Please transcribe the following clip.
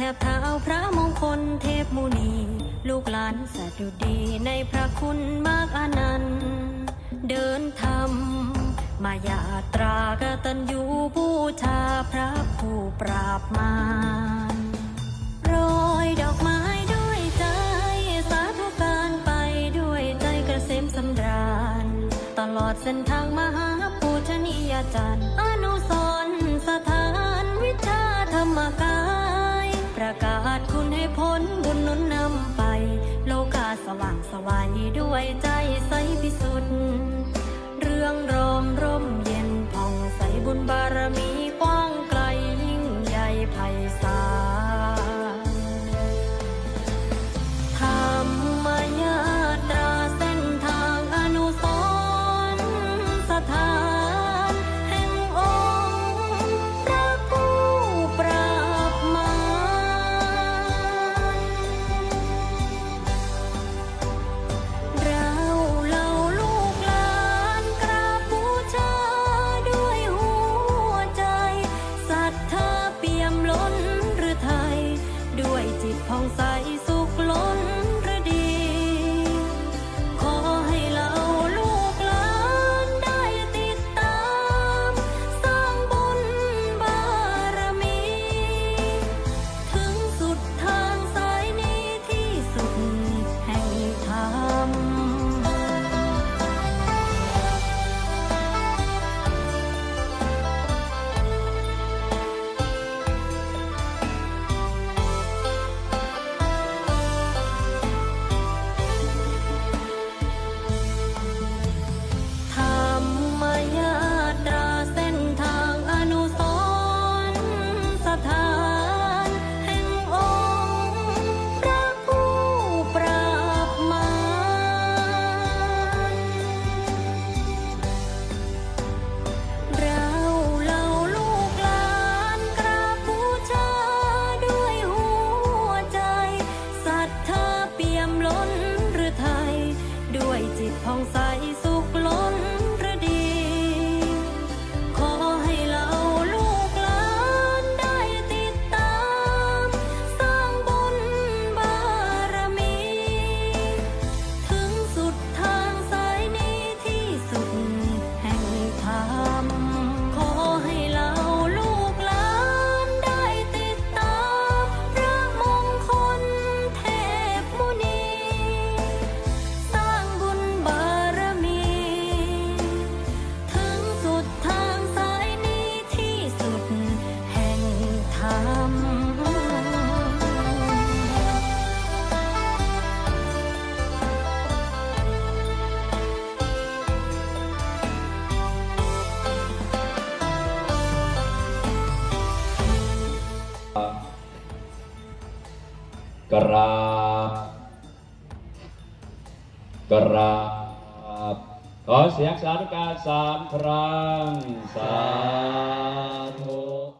แทบเท้าพระมงคลเทพมุนี ลูกหลานสัตว์ดีในพระคุณมากอนันต์เดินธรรมมายาตรากตัญญูบูชาพระผู้ปราบมารโรยดอกไม้ด้วยใจ สาธุการไปด้วยใจกระเสมสำราญ ตลอดเส้นทางมหาปูชนียาจารย์ สว่างสวายด้วยใจใสพิสุทธิ์เรื่องรองร่มเย็น องใส kerap kerap oh siang selalu kasam satu